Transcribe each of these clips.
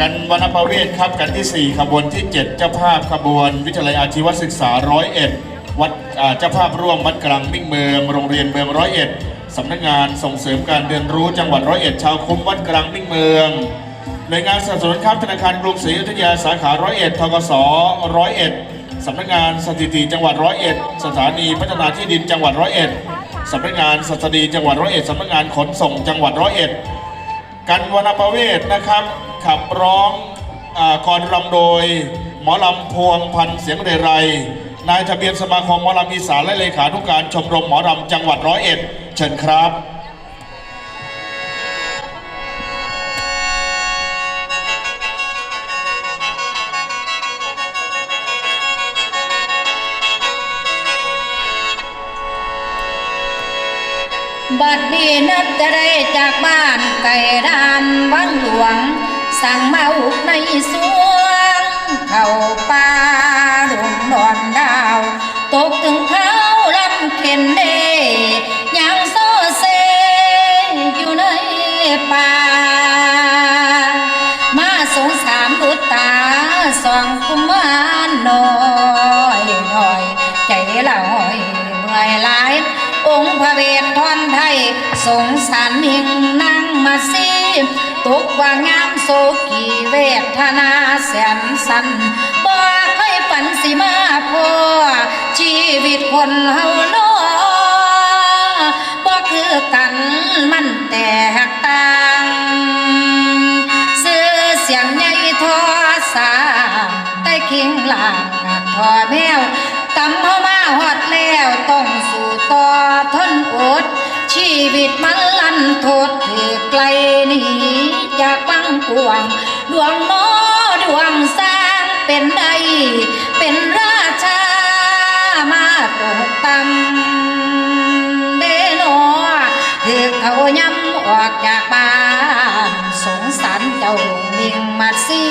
กันวรรณประเวศครับกันที่ 4 ขบวนที่ 7 เจ้าภาพขบวน วิทยาลัยอาชีวศึกษาร้อยเอ็ดวัดเจ้าภาพร่วมวัดกลางมิ่งเมืองโรงเรียนเมืองร้อยเอ็ดสำนักงานส่งเสริมการเรียนรู้จังหวัดร้อยเอ็ดชาวคุ้มวัดกลางมิ่งเมืองหน่วยงานสนับสนุนครับธนาคารกรุงศรีอยุธยาสาขาร้อยเอ็ดทกสร้อยเอ็ดสำนักงานสถิติจังหวัดร้อยเอ็ดสถานีพัฒนาที่ดินจังหวัดร้อยเอ็ดสำนักงานสัตดีจังหวัดร้อยเอ็ดสำนักงานขนส่งจังหวัดร้อยเอ็ดกันวรรณประเวศนะครับ ขับร้องอากรรำโดย หมอลำพวงพันเสียงเรไรนายทะเบียนสมาคมหมอลำอีสานและเลขานุการชมรมหมอลำจังหวัดร้อยเอ็ดเชิญครับบัดนี้นับจะได้จากบ้านไก่ดานวังหลวง สั่งเมาอุกในสวงเข้าป่าดงนอนดาว ตกถึงเขาลำเข็นเดยังโซเซอยู่ในป่า มาสงสารบุตาสองกุมารน้อยน้อย ใจละหอยเมื่อยหลาย องค์พระเวททอนไทย สงสารหิงนั่งมาซีตกว่างามโศกีเวทนาแสนสันบ่เคยฝันสิมาพอชีวิตคนเฮาเนาะบ่คือกันมันแตกต่างซื้อเสียงใหญ่ทอสาใต้คิงหลางทอแมวตำเข้ามาหอดแล้วต้องสู่ต่อทนอดชีวิตมันลันโทษถือไกลหนีจากบังกวง ดวงหมดวงสร้างเป็นใด เป็นราชามาตกต่ำเดโนถือเขาย้ำออกจากบ้านสงสารเจ้ามิงมาซี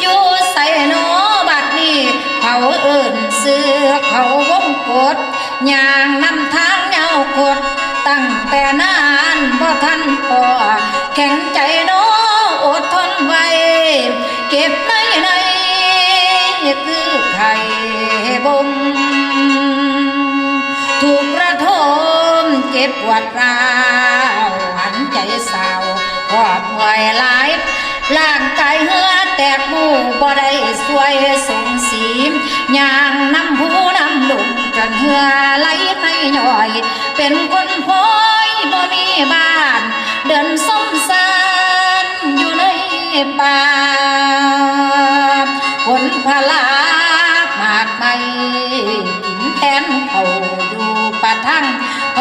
อยู่ใส่หนบัดนี้เขาเอิ่นเสือเขาวงกดย่างนำทางเงากดตั้งแต่นานบ่ทันพอแข็งใจ จ็บปวดร้าวหันใจเศร้าหอบหวยหลายร่างกายเหือแตกหมู่บ่ได้สวยสงสีมย่างน้ำหูน้ำลุมจนเหือไหลไม่ย่อย เป็นคน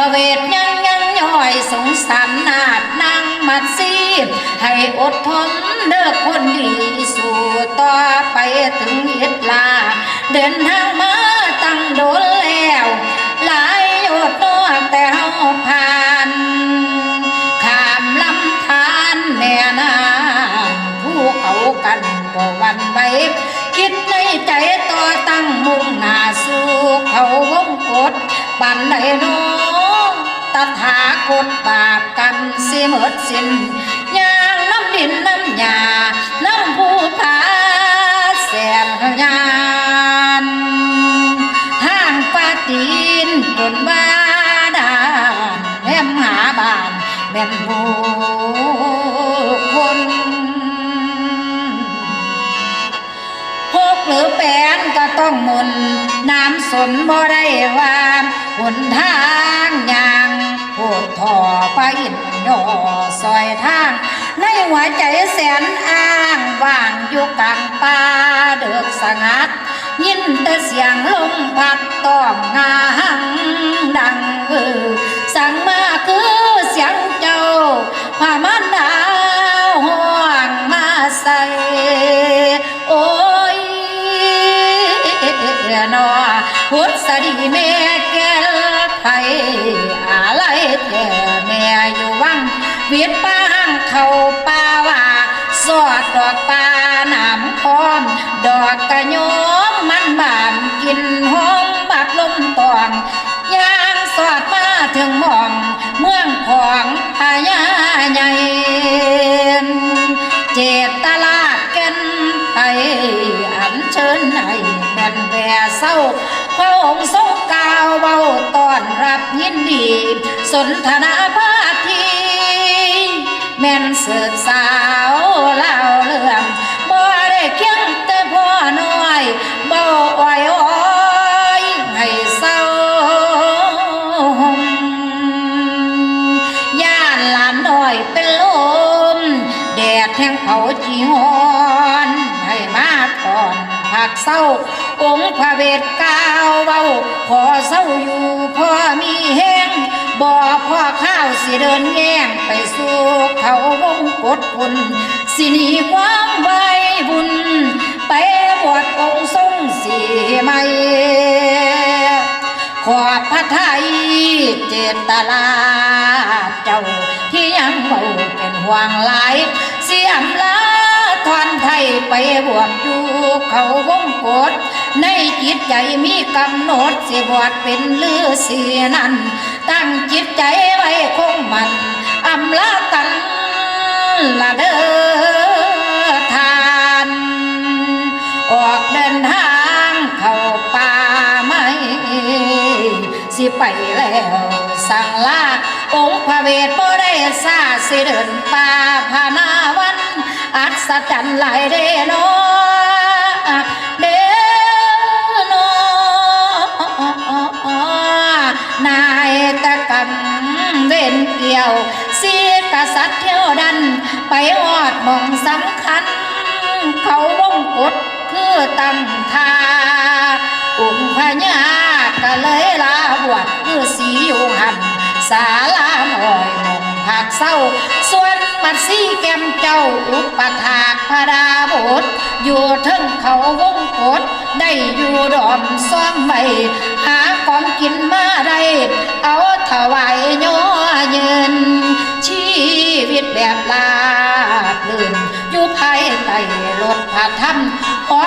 เวทยังยังย่อยสงสารนาดนางมัดซีให้อดทนเด้อคนดีสู่ต่อไปถึงเอ็ดลา เดินทางมาตั้งโดนแล้ว หลายโยดนอแต่เฮาผ่านขามลำธารแม่น้ำผู้เขากันบ่วันไหวคิดในใจต่อตั้งมุ่งหน้าสู่เขาวงกดบันไดโน ตถาคตบาปกรรมสิหมดสิ้นย่างน้ำดินน้ำยาน้ำผู้ผาแสนยานทางปาตีนจนบ้าดานแหมหาบ้านแม่นผู้คนหกหรือแปนก็ต้องมุนน้ำสนบ่ได้วานหนทางยา พดท่อไปอินโดซอยทาง ในหัวใจแสนอ้างว่างอยู่กลางป่าเดือกสงัด ยินแต่เสียงลมพัดต้องงาหังดังเออสั่งมาคือเสียงเจ้าพามันางเขาป่าว่าสอดดอกปาหนามพร้อม ดอกกระโยมมันบานกินหอมบัดลมตอนย่างสอดมาถึงหมอง เมืองของพญาใหญ่เจตลาดก่นเชิญให้แม่นแว่เศร้าพระองค์ทรงกล่าวเบาตอนรับยินดี สนทนาพาที แม่นเสิร์ฟสาวเล่าเรื่องบ่ได้เคียงแต่พ่อน้อยบ่อ้อยอ้อยให้เศร้าย่านหลานน้อยเป็นลมแดดแทงเผาจีฮอนให้มาถอนผักเศร้า องค์พระเวทก้าวเบาพอเศร้าอยู่พ่อมีแห้ง บ่พ่อข้าวสิเดินแย่งไปสู่เขาวงกดคุนสินีความไว้บุญ ไปบวชองค์ทรงสีไม่ขอบพระไทยเจตลาเจ้าที่ยังเบาเป็นห่วงหลาย เสียมลา ทอนไทยไปบวชอยู่เขาวงกดในจิตใจมีกำหนดสิบวชเป็นลือเสียนั้น ตั้งจิตใจไว้คงมันอำลากันละเด้อทานออกเดินทางเข้าป่าไม่สิไปแล้วสั่งลาองค์พระเวทบ่ได้ซาสิเดินป่าพานาวัน อัศจรรย์หลายเดโนเดโนนายตะกันเว้นเกี่ยวเสียกษัตริย์เที่ยวดัน ไปหอดมองสำคัญ เขาวงกฎคือตั้งทาองค์พญาก็เลยลาบวชคือสีอยู่หันสาลาหอยมองผักเศร้าส่วน มัดสีแกมเจ้าอุปถากพระดาบทอยู่เทึงเขาวงกดได้อยู่ดอมซ่อมไม่หาของกินมาได้เอาถวายย่อเยิน ชีวิตแบบลาบลื่นอยู่ภายใต้รถพาธรรมขอ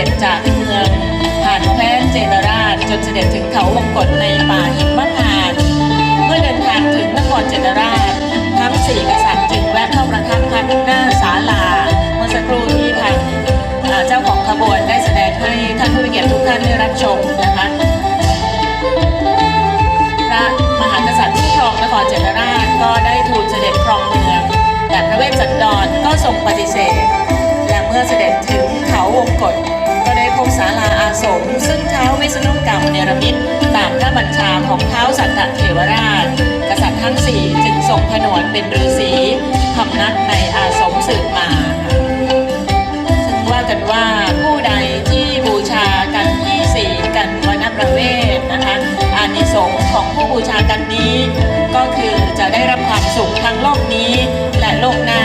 ด็จจากเมืองผ่านแคว้นเจนราชจนเสด็จถึงเขาวงกฏในป่าหิมพานต์เมื่อเดินทางถึงนครเจนราช ทั้งสี่กษัตริย์จึงแวะเข้าประทับพักหน้าศาลาเมื่อสักครู่ที่ทางเจ้าของขบวนได้แสดงให้ท่านผู้เกียรติทุกท่านได้รับชมนะคะพระมหากษัตริย์ที่ครองนครเจนราชก็ได้ทูลเสด็จครองเมืองแต่พระเวสสันดรก็ทรงปฏิเสธและเมื่อเสด็จถึงเขาวงกฏ ก็ได้พบศาลาอาสม ซึ่งเท้าวิษณุกรรมเนรมิตตามพระบัญชาของเท้าสัตตเทวราช กษัตริย์ทั้งสี่จึงทรงผนวดเป็นฤาษีพำนักในอาสมสืบมาค่ะซึ่งว่ากันว่าผู้ใดที่บูชากันที่สี่กันวนประเวทนะคะอานิสงส์ของผู้บูชากันนี้ ก็คือจะได้รับความสุขทั้งโลกนี้และโลกหน้า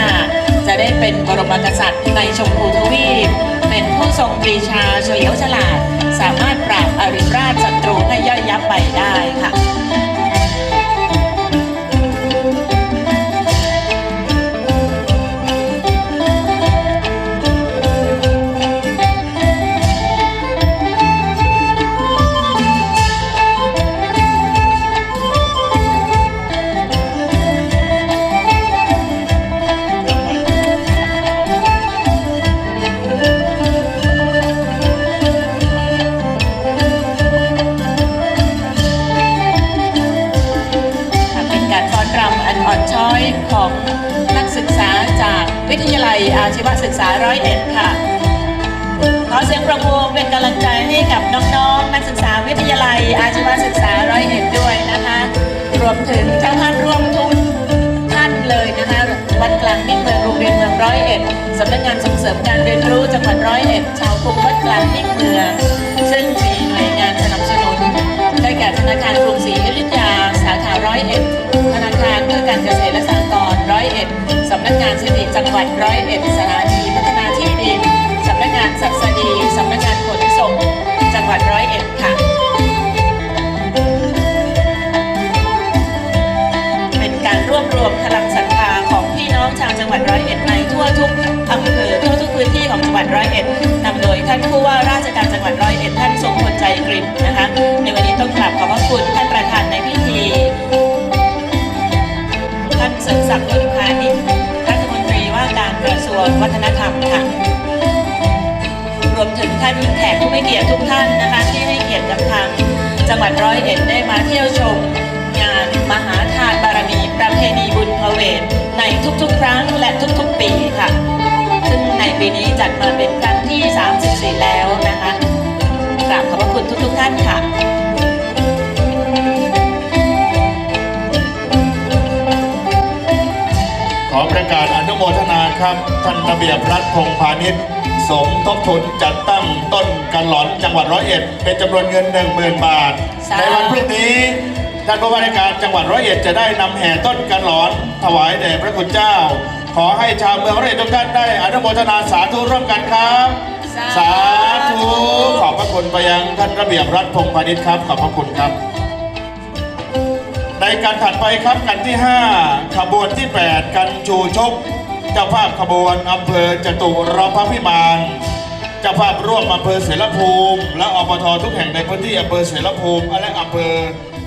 จะได้เป็นบรมกษัตริย์ในชมพูทวีป เป็นผู้ทรงปรีชาเฉลียวฉลาด สามารถปราบอริราชศัตรูให้ย่อยยับไปได้ค่ะ ของนักศึกษาจากวิทยาลัยอาชีวศึกษาร้อยเอ็ดค่ะ ขอเสียงประมือเป็นกำลังใจให้กับน้องๆนักศึกษาวิทยาลัยอาชีวศึกษาร้อยเอ็ดด้วยนะคะ รวมถึงเจ้าภาพร่วมทุกท่านเลยนะคะวัดกลางมิ่งเมืองโรงเรียนเมืองร้อยเอ็ดสำนักงานส่งเสริมการเรียนรู้จังหวัดร้อยเอ็ดชาวกรุงวัดกลางมิ่งเมืองซึ่งมีหน่วยงานสนับสนุนได้แก่ธนาคารกรุง วัดร้อยเอ็ดสถานี วัฒนธรรมค่ะ รวมถึงท่านแขกผู้ไม่เกียรติทุกท่านนะคะ ที่ให้เกียรติกับทางจังหวัดร้อยเอ็ดได้มาเที่ยวชม งานมหาทานบารมีประเพณีบุญพระเวทในทุกๆ ครั้งและทุกๆ ปีค่ะ ซึ่งในปีนี้จัดมาเป็นครั้งที่ 34 แล้วนะคะกราบขอบพระคุณทุกๆ ท่านค่ะขอประกาศอนุโมทนา ครับท่านระเบียบรัฐพงษ์พาณิชย์ สมทบทุนจัดตั้งต้นกันหลอนจังหวัดร้อยเอ็ดเป็นจำนวนเงิน 1 0,000 บาท สาธุ ในวันพรุ่งนี้ท่านผู้ว่าราชการจังหวัดร้อยเอ็ดจะได้นำแห่ต้นกันหลอน ถวายแด่พระคุณเจ้า ขอให้ชาวเมืองร้อยเอ็ดทุกท่านได้อนุโมทนาสาธุร่วมกันครับ สาธุขอบพระคุณไปยังท่านระเบียบรัฐพงษ์พาณิชย์ครับขอบพระคุณครับ ในการถัดไปครับกันที่ 5 ขบวนที่ 8 กันชูชก เจ้าภาพขบวนอำเภอจตุรพพิมานเจ้าภาพร่วมอำเภอเสรภูมิ และอปททุกแห่งในพื้นที่อำเภอเสรภูมิ และอำเภอ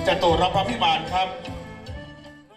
จตุรพพิมานครับ